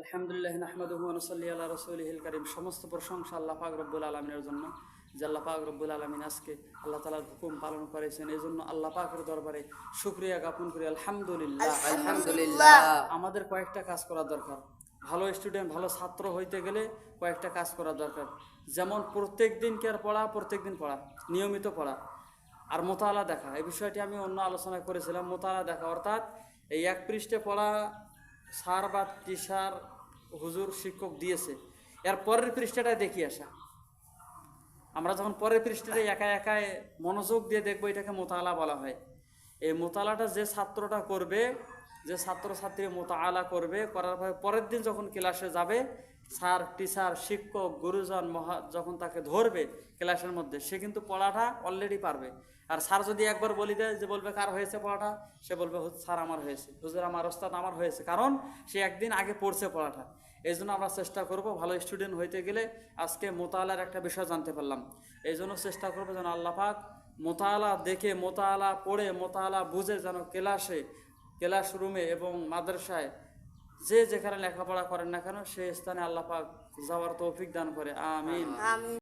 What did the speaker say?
আলহামদুলিল্লাহ নাহমাদুহু ওয়া নুসাল্লি আলা রাসূলিহিল কারীম। সমস্ত প্রশংসা আল্লাহ পাক রব্বুল আলামিনের জন্য যে আল্লাহ পাক রব্বুল আলামিন আজকে আল্লাহ তাআলার হুকুম পালন করেছেন। এই জন্য আল্লাহ পাকের দরবারে শুকরিয়া জ্ঞাপন করি। আলহামদুলিল্লাহ। আলহামদুলিল্লাহ। আমাদের কয়েকটা কাজ করা দরকার। ভালো স্টুডেন্ট ভালো ছাত্র হইতে গেলে কয়েকটা কাজ করা দরকার। যেমন প্রত্যেক দিন আর পড়া প্রত্যেক দিন পড়া নিয়মিত পড়া। আর মোতালা দেখা। এই বিষয়টি আমি অন্য আলোচনা করেছিলাম। মোতালা দেখা অর্থাৎ এই এক পৃষ্ঠে পড়া স্যার বা টিচার, হুজুর, শিক্ষক দিয়েছে। এর পরের পৃষ্ঠাটায় দেখি আসা। আমরা যখন পরের পৃষ্ঠাটা একা একাই মনোযোগ দিয়ে দেখব, এটাকে মোতালা বলা হয়। এই মোতালাটা যে ছাত্রটা করবে যে ছাত্রছাত্রী মোতালা করবে করার পরে পরের দিন যখন ক্লাসে যাবে স্যার টিচার শিক্ষক গুরুজন মহা যখন তাকে ধরবে ক্লাসের মধ্যে সে কিন্তু পড়াটা অলরেডি পারবে। আর স্যার যদি একবার বলি দেয় যে বলবে কার হয়েছে পড়াটা? সে বলবে "হুজ, স্যার আমার হয়েছে। হুজুর আমার ওস্তাদ আমার হয়েছে। কারণ সে একদিন আগে পড়ছে পড়াটা। এই জন্য আমরা চেষ্টা করব ভালো স্টুডেন্ট হইতে গেলে আজকে মোতালার একটা বিষয় জানতে পারলাম। এই জন্য চেষ্টা করব যেন আল্লাহ পাক মোতালা দেখে মোতালা পড়ে মোতালা বুঝে যেন ক্লাসে ক্লাস রুমে এবং মাদ্রাসায় যে যেখানে লেখাপড়া করেন না কেন সেই স্থানে আল্লাহ পাক যাওয়ার তৌফিক দান করে। আমিন। আমি